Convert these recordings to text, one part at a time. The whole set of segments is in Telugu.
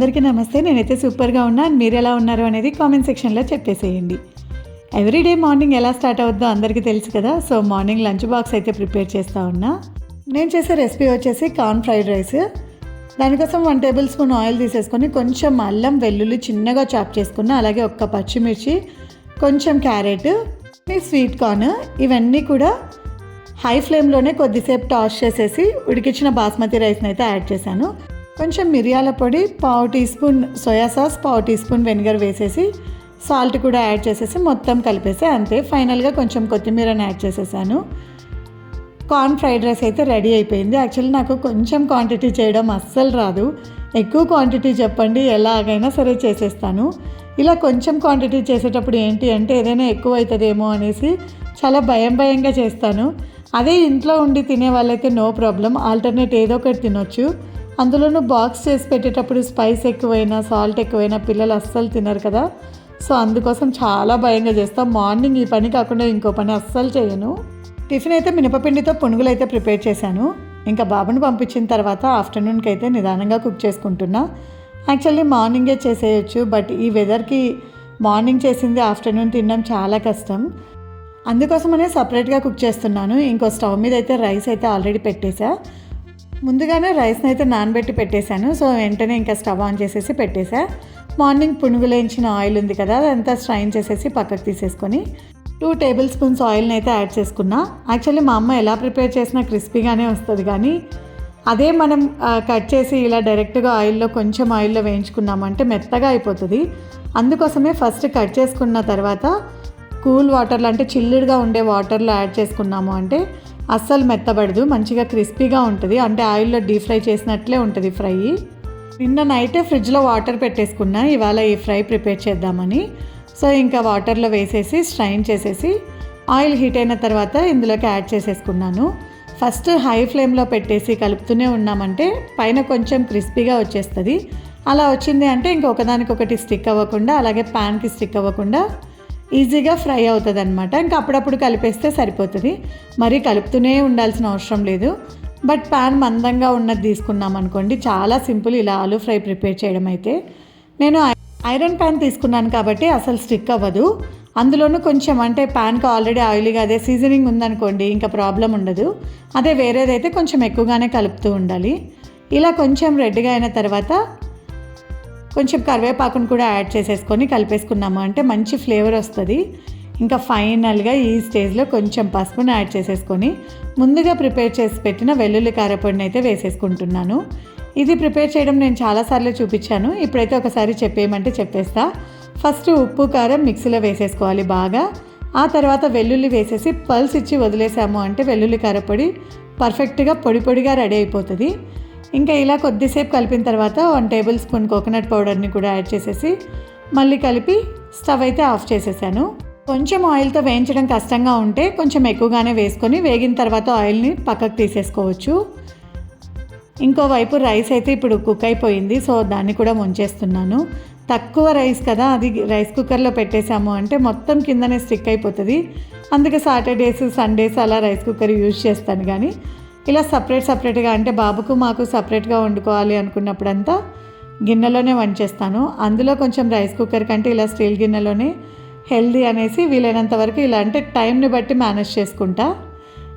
అందరికీ నమస్తే. నేనైతే సూపర్గా ఉన్నా. మీరు ఎలా ఉన్నారు అనేది కామెంట్ సెక్షన్లో చెప్పేసేయండి. ఎవ్రీడే మార్నింగ్ ఎలా స్టార్ట్ అవుద్దో అందరికీ తెలుసు కదా. సో మార్నింగ్ లంచ్ బాక్స్ అయితే ప్రిపేర్ చేస్తూ ఉన్నా. నేను చేసే రెసిపీ వచ్చేసి కార్న్ ఫ్రైడ్ రైస్. దానికోసం వన్ టేబుల్ స్పూన్ ఆయిల్ తీసేసుకొని కొంచెం అల్లం వెల్లుల్లి చిన్నగా చాప్ చేసుకున్న అలాగే ఒక్క పచ్చిమిర్చి కొంచెం క్యారెట్ స్వీట్ కార్న్ ఇవన్నీ కూడా హై ఫ్లేమ్లోనే కొద్దిసేపు టాస్ చేసేసి ఉడికించిన బాస్మతి రైస్ని అయితే యాడ్ చేశాను. కొంచెం మిరియాల పొడి పావు టీ స్పూన్ సోయా సాస్ పావు టీ స్పూన్ వెనిగర్ వేసేసి సాల్ట్ కూడా యాడ్ చేసేసి మొత్తం కలిపేసి అంతే. ఫైనల్గా కొంచెం కొత్తిమీరని యాడ్ చేసేసాను. కార్న్ ఫ్రైడ్ రైస్ అయితే రెడీ అయిపోయింది. యాక్చువల్లీ నాకు కొంచెం క్వాంటిటీ చేయడం అస్సలు రాదు. ఎక్కువ క్వాంటిటీ చెప్పండి ఎలాగైనా సరే చేసేస్తాను. ఇలా కొంచెం క్వాంటిటీ చేసేటప్పుడు ఏంటి అంటే ఏదైనా ఎక్కువ అవుతుందేమో అనేసి చాలా భయం భయంగా చేస్తాను. అదే ఇంట్లో ఉండి తినే వాళ్ళైతే నో ప్రాబ్లం. ఆల్టర్నేట్ ఏదో ఒకటి తినొచ్చు. అందులోనూ బాక్స్ చేసి పెట్టేటప్పుడు స్పైస్ ఎక్కువైనా సాల్ట్ ఎక్కువైనా పిల్లలు అస్సలు తినరు కదా. సో అందుకోసం చాలా భయంగా చేస్తాం. మార్నింగ్ ఈ పని కాకుండా ఇంకో పని అస్సలు చేయను. టిఫిన్ అయితే మినపపిండితో పునుగులు అయితే ప్రిపేర్ చేశాను. ఇంకా బాబుని పంపించిన తర్వాత ఆఫ్టర్నూన్కి అయితే నిదానంగా కుక్ చేసుకుంటున్నా. యాక్చువల్లీ మార్నింగే చేసేయచ్చు బట్ ఈ వెదర్కి మార్నింగ్ చేసింది ఆఫ్టర్నూన్ తినడం చాలా కష్టం. అందుకోసమనే సపరేట్గా కుక్ చేస్తున్నాను. ఇంకో స్టవ్ మీద అయితే రైస్ అయితే ఆల్రెడీ పెట్టేశా. ముందుగానే రైస్ని అయితే నానబెట్టి పెట్టేశాను. సో వెంటనే ఇంకా స్టవ్ ఆన్ చేసేసి పెట్టేశా. మార్నింగ్ పునుగులేంచిన ఆయిల్ ఉంది కదా అదంతా స్ట్రైన్ చేసేసి పక్కకు తీసేసుకొని టూ టేబుల్ స్పూన్స్ ఆయిల్ని అయితే యాడ్ చేసుకున్నా. యాక్చువల్లీ మా అమ్మ ఎలా ప్రిపేర్ చేసినా క్రిస్పీగానే వస్తుంది కానీ అదే మనం కట్ చేసి ఇలా డైరెక్ట్గా ఆయిల్లో కొంచెం ఆయిల్లో వేయించుకున్నామంటే మెత్తగా అయిపోతుంది. అందుకోసమే ఫస్ట్ కట్ చేసుకున్న తర్వాత కూల్ వాటర్లో అంటే చిల్లుడుగా ఉండే వాటర్లో యాడ్ చేసుకున్నాము అంటే అస్సలు మెత్తబడదు మంచిగా క్రిస్పీగా ఉంటుంది. అంటే ఆయిల్లో డీప్ ఫ్రై చేసినట్లే ఉంటుంది ఫ్రై. నిన్న నైటే ఫ్రిడ్జ్లో వాటర్ పెట్టేసుకున్నా ఇవాళ ఈ ఫ్రై ప్రిపేర్ చేద్దామని. సో ఇంకా వాటర్లో వేసేసి స్ట్రైన్ చేసేసి ఆయిల్ హీట్ అయిన తర్వాత ఇందులోకి యాడ్ చేసేసుకున్నాను. ఫస్ట్ హై ఫ్లేమ్లో పెట్టేసి కలుపుతూనే ఉన్నామంటే పైన కొంచెం క్రిస్పీగా వచ్చేస్తుంది. అలా వచ్చింది అంటే ఇంకొకదానికొకటి స్టిక్ అవ్వకుండా అలాగే ప్యాన్కి స్టిక్ అవ్వకుండా ఈజీగా ఫ్రై అవుతుంది అనమాట ఇంకా అప్పుడప్పుడు కలిపేస్తే సరిపోతుంది. మరీ కలుపుతూనే ఉండాల్సిన అవసరం లేదు. బట్ ప్యాన్ మందంగా ఉన్నది తీసుకున్నాం అనుకోండి చాలా సింపుల్ ఇలా ఆలూ ఫ్రై ప్రిపేర్ చేయడం అయితే. నేను ఐ- ఐరన్ ప్యాన్ తీసుకున్నాను కాబట్టి అసలు స్టిక్ అవ్వదు. అందులోనూ కొంచెం అంటే ప్యాన్కి ఆల్రెడీ ఆయిల్గా అదే సీజనింగ్ ఉందనుకోండి ఇంకా ప్రాబ్లం ఉండదు. అదే వేరేదైతే కొంచెం ఎక్కువగానే కలుపుతూ ఉండాలి. ఇలా కొంచెం రెడ్గా అయిన తర్వాత కొంచెం కరివేపాకును కూడా యాడ్ చేసేసుకొని కలిపేసుకున్నాము అంటే మంచి ఫ్లేవర్ వస్తుంది. ఇంకా ఫైనల్గా ఈ స్టేజ్లో కొంచెం పసుపును యాడ్ చేసేసుకొని ముందుగా ప్రిపేర్ చేసి పెట్టిన వెల్లుల్లి కారపొడిని అయితే వేసేసుకుంటున్నాను. ఇది ప్రిపేర్ చేయడం నేను చాలాసార్లు చూపించాను. ఇప్పుడైతే ఒకసారి చెప్పేయమంటే చెప్పేస్తా. ఫస్ట్ ఉప్పు కారం మిక్సీలో వేసేసుకోవాలి బాగా. ఆ తర్వాత వెల్లుల్లి వేసేసి పల్స్ ఇచ్చి వదిలేసాము అంటే వెల్లుల్లి కారపొడి పర్ఫెక్ట్గా పొడి పొడిగా రెడీ అయిపోతుంది. ఇంకా ఇలా కొద్దిసేపు కలిపిన తర్వాత వన్ టేబుల్ స్పూన్ కోకోనట్ పౌడర్ని కూడా యాడ్ చేసేసి మళ్ళీ కలిపి స్టవ్ అయితే ఆఫ్ చేసేసాను. కొంచెం ఆయిల్తో వేయించడం కష్టంగా ఉంటే కొంచెం ఎక్కువగానే వేసుకొని వేగిన తర్వాత ఆయిల్ని పక్కకు తీసేసుకోవచ్చు. ఇంకోవైపు రైస్ అయితే ఇప్పుడు కుక్ అయిపోయింది సో దాన్ని కూడా ముంచేస్తున్నాను. తక్కువ రైస్ కదా అది రైస్ కుక్కర్లో పెట్టేశాము అంటే మొత్తం కిందనే స్టిక్ అయిపోతుంది. అందుకే సాటర్డేస్ సండేస్ అలా రైస్ కుక్కర్ యూజ్ చేస్తాను కానీ ఇలా సపరేట్ సపరేట్గా అంటే బాబుకు మాకు సపరేట్గా వండుకోవాలి అనుకున్నప్పుడంతా గిన్నెలోనే వంచేస్తాను. అందులో కొంచెం రైస్ కుక్కర్ కంటే ఇలా స్టీల్ గిన్నెలోనే హెల్దీ అనేసి వీలైనంత వరకు ఇలా అంటే టైంని బట్టి మేనేజ్ చేసుకుంటా.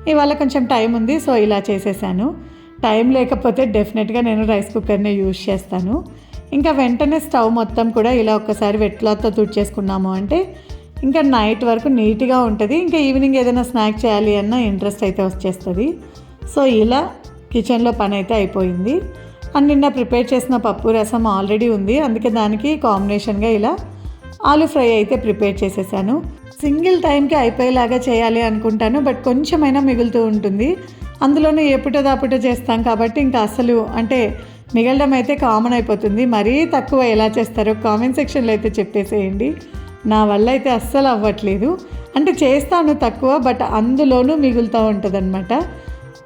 ఇవాళ కొంచెం టైం ఉంది సో ఇలా చేసేసాను. టైం లేకపోతే డెఫినెట్గా నేను రైస్ కుక్కర్నే యూజ్ చేస్తాను. ఇంకా వెంటనే స్టవ్ మొత్తం కూడా ఇలా ఒక్కసారి వెట్ క్లాత్తో తుడిచేసుకున్నాము అంటే ఇంకా నైట్ వరకు నీట్గా ఉంటుంది. ఇంకా ఈవినింగ్ ఏదైనా స్నాక్ చేయాలి అన్న ఇంట్రెస్ట్ అయితే వచ్చేస్తుంది. సో ఇలా కిచెన్లో పని అయితే అయిపోయింది. అండ్ నిన్న ప్రిపేర్ చేసిన పప్పు రసం ఆల్రెడీ ఉంది. అందుకే దానికి కాంబినేషన్గా ఇలా ఆలు ఫ్రై అయితే ప్రిపేర్ చేసేసాను. సింగిల్ టైంకి అయిపోయేలాగా చేయాలి అనుకుంటాను. బట్ కొంచెమైనా మిగులుతూ ఉంటుంది. అందులోనూ ఎప్పుటో దాపుటో చేస్తాం కాబట్టి ఇంకా అసలు అంటే మిగలడం అయితే కామన్ అయిపోతుంది. మరీ తక్కువ ఎలా చేస్తారో కామెంట్ సెక్షన్లో అయితే చెప్పేసేయండి. నా వల్ల అయితే అస్సలు అవ్వట్లేదు. అంటే చేస్తాను తక్కువ బట్ అందులోనూ మిగులుతూ ఉంటుంది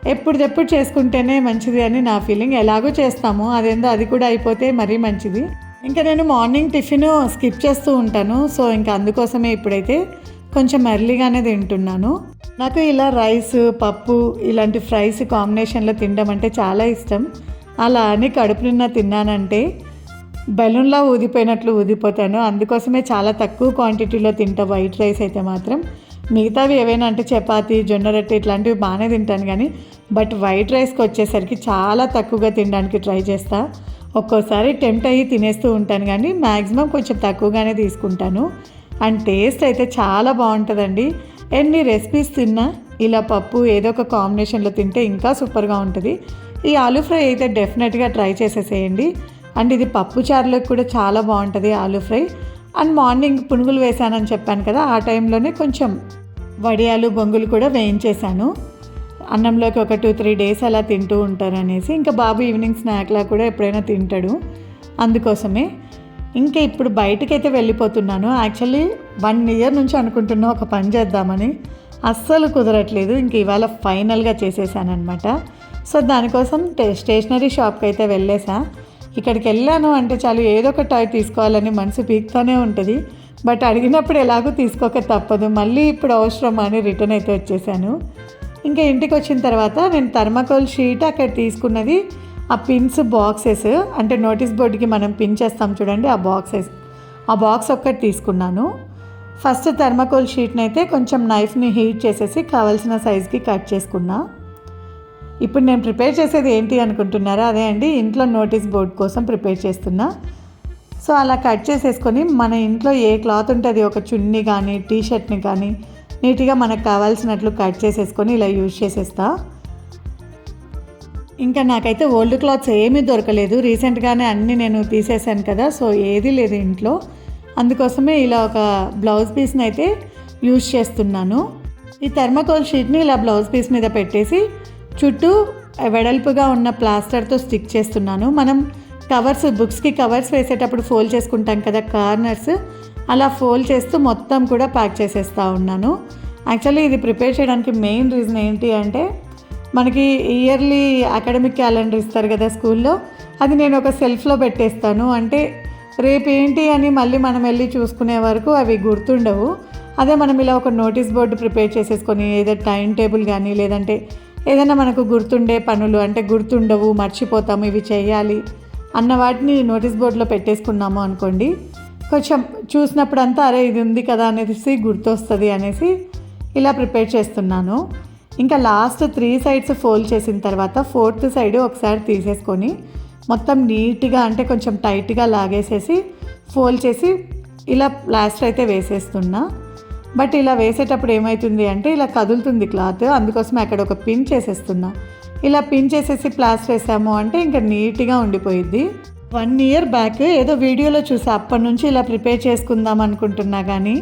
ఎప్పుడుదెప్పుడు చేసుకుంటేనే మంచిది అని నా ఫీలింగ్. ఎలాగో చేస్తాము అదేందో అది కూడా అయిపోతే మరీ మంచిది. ఇంకా నేను మార్నింగ్ టిఫిన్ స్కిప్ చేస్తూ ఉంటాను. సో ఇంకా అందుకోసమే ఇప్పుడైతే కొంచెం ఎర్లీగానే తింటున్నాను. నాకు ఇలా రైస్ పప్పు ఇలాంటి ఫ్రైస్ కాంబినేషన్లో తినడం అంటే చాలా ఇష్టం. అలా అని కడుపు నిన్న తిన్నానంటే బెలూన్లా ఊదిపోయినట్లు ఊదిపోతాను. అందుకోసమే చాలా తక్కువ క్వాంటిటీలో తింటా. వైట్ రైస్ అయితే మాత్రం. మిగతావి ఏవైనా అంటే చపాతి జొన్న రొట్టె ఇట్లాంటివి బాగానే తింటాను కానీ బట్ వైట్ రైస్కి వచ్చేసరికి చాలా తక్కువగా తినడానికి ట్రై చేస్తా. ఒక్కోసారి టెంప్ట్ అయ్యి తినేస్తూ ఉంటాను కానీ మ్యాక్సిమం కొంచెం తక్కువగానే తీసుకుంటాను. అండ్ టేస్ట్ అయితే చాలా బాగుంటుందండి. ఎన్ని రెసిపీస్ తిన్నా ఇలా పప్పు ఏదో ఒక కాంబినేషన్లో తింటే ఇంకా సూపర్గా ఉంటుంది. ఈ ఆలూ ఫ్రై అయితే డెఫినెట్గా ట్రై చేసేసేయండి. అండ్ ఇది పప్పు చారులోకి కూడా చాలా బాగుంటుంది ఆలూ ఫ్రై. అండ్ మార్నింగ్ పునుగులు వేసానని చెప్పాను కదా ఆ టైంలోనే కొంచెం వడియాలు బొంగులు కూడా వేయించేశాను. అన్నంలోకి ఒక టూ త్రీ డేస్ అలా తింటూ ఉంటారు అనేసి ఇంకా బాబు ఈవినింగ్ స్నాక్లా కూడా ఎప్పుడైనా తింటాడు. అందుకోసమే ఇంకా ఇప్పుడు బయటకైతే వెళ్ళిపోతున్నాను. యాక్చువల్లీ వన్ ఇయర్ నుంచి అనుకుంటున్నా ఒక పని చేద్దామని. అస్సలు కుదరట్లేదు. ఇంక ఇవాళ ఫైనల్గా చేసేసానమాట సో దానికోసం స్టేషనరీ షాప్కి అయితే వెళ్ళేసా. ఇక్కడికి వెళ్ళాను అంటే చాలు ఏదో ఒక టాయ్ తీసుకోవాలని మనసు పీక్తోనే ఉంటుంది. బట్ అడిగినప్పుడు ఎలాగో తీసుకోక తప్పదు. మళ్ళీ ఇప్పుడు అవసరమా అని రిటర్న్ అయితే వచ్చేసాను. ఇంకా ఇంటికి వచ్చిన తర్వాత నేను థర్మాకోల్ షీట్ అక్కడ తీసుకున్నది ఆ పిన్స్ బాక్సెస్ అంటే నోటీస్ బోర్డుకి మనం పిన్ చేస్తాం చూడండి ఆ బాక్సెస్ ఆ బాక్స్ ఒక్కటి తీసుకున్నాను. ఫస్ట్ థర్మాకోల్ షీట్ని అయితే కొంచెం నైఫ్ని హీట్ చేసేసి కావాల్సిన సైజ్కి కట్ చేసుకున్నా. ఇప్పుడు నేను ప్రిపేర్ చేసేది ఏంటి అనుకుంటున్నారా? అదే అండి ఇంట్లో నోటీస్ బోర్డ్ కోసం ప్రిపేర్ చేస్తున్నా. సో అలా కట్ చేసేసుకొని మన ఇంట్లో ఏ క్లాత్ ఉంటుంది ఒక చున్నీ కానీ టీ షర్ట్ని కానీ నీట్గా మనకు కావాల్సినట్లు కట్ చేసేసుకొని ఇలా యూజ్ చేసేస్తా. ఇంకా నాకైతే ఓల్డ్ క్లాత్స్ ఏమీ దొరకలేదు. రీసెంట్గానే అన్నీ నేను తీసేసాను కదా సో ఏదీ లేదు ఇంట్లో. అందుకోసమే ఇలా ఒక బ్లౌజ్ పీస్ని అయితే యూజ్ చేస్తున్నాను. ఈ థర్మకోల్ షీట్ని ఇలా బ్లౌజ్ పీస్ మీద పెట్టేసి చుట్టూ వెడల్పుగా ఉన్న ప్లాస్టర్తో స్టిక్ చేస్తున్నాను. మనం కవర్స్ బుక్స్కి కవర్స్ వేసేటప్పుడు ఫోల్డ్ చేసుకుంటాం కదా కార్నర్స్. అలా ఫోల్డ్ చేస్తూ మొత్తం కూడా ప్యాక్ చేసేస్తూ ఉన్నాను. యాక్చువల్లీ ఇది ప్రిపేర్ చేయడానికి మెయిన్ రీజన్ ఏంటి అంటే మనకి ఇయర్లీ అకాడమిక్ క్యాలెండర్ ఇస్తారు కదా స్కూల్లో అది నేను ఒక సెల్ఫ్లో పెట్టేస్తాను. అంటే రేపు ఏంటి అని మళ్ళీ మనం వెళ్ళి చూసుకునే వరకు అవి గుర్తుండవు. అదే మనం ఇలా ఒక నోటీస్ బోర్డు ప్రిపేర్ చేసేసుకొని ఏదో టైం టేబుల్ కానీ లేదంటే ఏదైనా మనకు గుర్తుండే పనులు అంటే గుర్తుండవు మర్చిపోతాము ఇవి చేయాలి. అన్న వాటిని నోటీస్ బోర్డులో పెట్టేసుకున్నాము అనుకోండి. కొంచెం చూసినప్పుడు అంతా అరే ఇది ఉంది కదా అనేసి గుర్తొస్తుంది అనేసి ఇలా ప్రిపేర్ చేస్తున్నాను. ఇంకా లాస్ట్ త్రీ సైడ్స్ ఫోల్డ్ చేసిన తర్వాత ఫోర్త్ సైడ్ ఒకసారి తీసేసుకొని మొత్తం నీట్గా అంటే కొంచెం టైట్గా లాగేసేసి ఫోల్డ్ చేసి ఇలా ప్లాస్టర్ అయితే వేసేస్తున్నా. బట్ ఇలా వేసేటప్పుడు ఏమవుతుంది అంటే ఇలా కదులుతుంది క్లాత్. అందుకోసం అక్కడ ఒక పిన్ చేసేస్తున్నా. ఇలా పిన్ చేసేసి ప్లాస్టర్ వేసాము అంటే ఇంకా నీట్గా ఉండిపోయిద్ది. వన్ ఇయర్ బ్యాక్ ఏదో వీడియోలో చూసి అప్పటి నుంచి ఇలా ప్రిపేర్ చేసుకుందాం అనుకుంటున్నా కానీ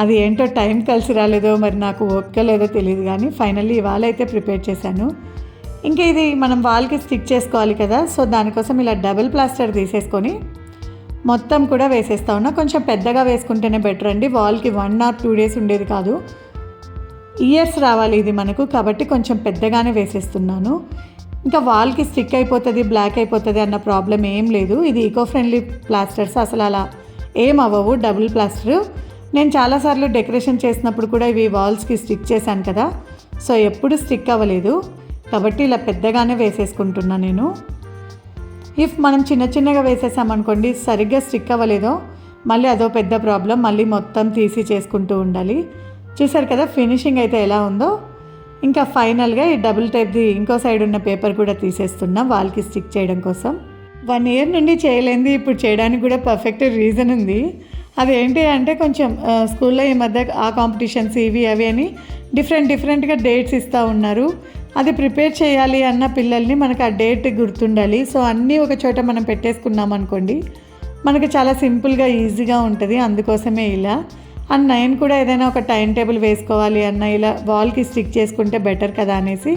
అది ఏంటో టైం కలిసి రాలేదో మరి నాకు ఓపిక లేదో తెలియదు కానీ ఫైనల్లీ ఇవాళ అయితే ప్రిపేర్ చేశాను. ఇంకా ఇది మనం వాల్కి స్టిక్ చేసుకోవాలి కదా సో దానికోసం ఇలా డబుల్ ప్లాస్టర్ తీసేసుకొని మొత్తం కూడా వేసేస్తా ఉన్నా. కొంచెం పెద్దగా వేసుకుంటేనే బెటర్ అండి. వాల్కి వన్ ఆర్ టూ డేస్ ఉండేది కాదు. ఇయర్స్ రావాలి ఇది మనకు. కాబట్టి కొంచెం పెద్దగానే వేసేస్తున్నాను. ఇంకా వాల్కి స్టిక్ అయిపోతుంది బ్లాక్ అయిపోతుంది అన్న ప్రాబ్లం ఏం లేదు. ఇది ఈకో ఫ్రెండ్లీ ప్లాస్టర్స్ అసలు అలా ఏం అవ్వవు. Double plaster. నేను చాలాసార్లు డెకరేషన్ చేసినప్పుడు కూడా ఇవి వాల్స్కి స్టిక్ చేశాను కదా. సో ఎప్పుడు స్టిక్ అవ్వలేదు. కాబట్టి ఇలా పెద్దగానే వేసేసుకుంటున్నా నేను. ఇఫ్ మనం చిన్న చిన్నగా వేసేసామనుకోండి సరిగ్గా స్టిక్ అవ్వలేదో మళ్ళీ అదో పెద్ద ప్రాబ్లం మళ్ళీ మొత్తం తీసి చేసుకుంటూ ఉండాలి. చూసారు కదా ఫినిషింగ్ అయితే ఎలా ఉందో? ఇంకా ఫైనల్గా ఈ డబుల్ టైప్ది ఇంకో సైడ్ ఉన్న పేపర్ కూడా తీసేస్తున్నా వాల్కి స్టిక్ చేయడం కోసం. వన్ ఇయర్ నుండి చేయలేంది ఇప్పుడు చేయడానికి కూడా పర్ఫెక్ట్ రీజన్ ఉంది. అదేంటి అంటే కొంచెం స్కూల్లో ఈ మధ్య ఆ కాంపిటీషన్స్ ఇవి అవి అని డిఫరెంట్ డిఫరెంట్గా డేట్స్ ఇస్తూ ఉన్నారు. అది ప్రిపేర్ చేయాలి అన్న పిల్లల్ని మనకు ఆ డేట్ గుర్తుండాలి. సో అన్నీ ఒక చోట మనం పెట్టేసుకున్నాం అనుకోండి మనకు చాలా సింపుల్గా ఈజీగా ఉంటుంది. అందుకోసమే ఇలా. అండ్ నేను కూడా ఏదైనా ఒక టైం టేబుల్ వేసుకోవాలి అన్న ఇలా వాల్కి స్టిక్ చేసుకుంటే బెటర్ కదా అనేసి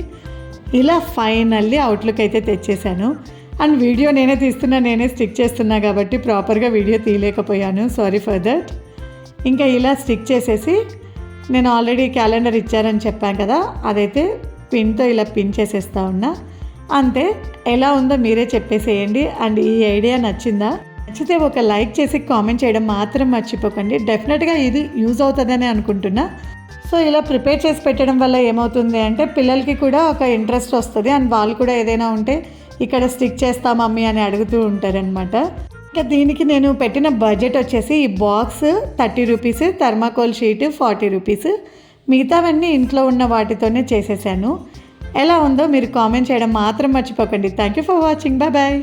ఇలా ఫైనల్లీ అవుట్లుక్ అయితే తెచ్చేసాను అండ్ వీడియో నేనే తీస్తున్నా నేనే స్టిక్ చేస్తున్నా కాబట్టి ప్రాపర్గా వీడియో తీయలేకపోయాను. సారీ ఫర్ దట్ ఇంకా ఇలా స్టిక్ చేసేసి నేను ఆల్రెడీ క్యాలెండర్ ఇచ్చారని చెప్పాను కదా అదైతే పిన్తో ఇలా పిన్ చేసేస్తా ఉన్నా. అంతే ఎలా ఉందో మీరే చెప్పేసేయండి. అండ్ ఈ ఐడియా నచ్చిందా? నచ్చితే ఒక లైక్ చేసి కామెంట్ చేయడం మాత్రం మర్చిపోకండి. డెఫినెట్గా ఇది యూజ్ అవుతుందని అనుకుంటున్నా. సో ఇలా ప్రిపేర్ చేసి పెట్టడం వల్ల ఏమవుతుంది అంటే పిల్లలకి కూడా ఒక ఇంట్రెస్ట్ వస్తుంది అండ్ వాళ్ళు కూడా ఏదైనా ఉంటే ఇక్కడ స్టిక్ చేస్తా మమ్మీ అని అడుగుతూ ఉంటారనమాట ఇంకా దీనికి నేను పెట్టిన బడ్జెట్ వచ్చేసి ఈ box thirty rupees thermocol sheet forty rupees. మిగతావన్నీ ఇంట్లో ఉన్న వాటితోనే చేసేసాను. ఎలా ఉందో మీరు కామెంట్ చేయడం మాత్రం మర్చిపోకండి. Thank you for watching bye bye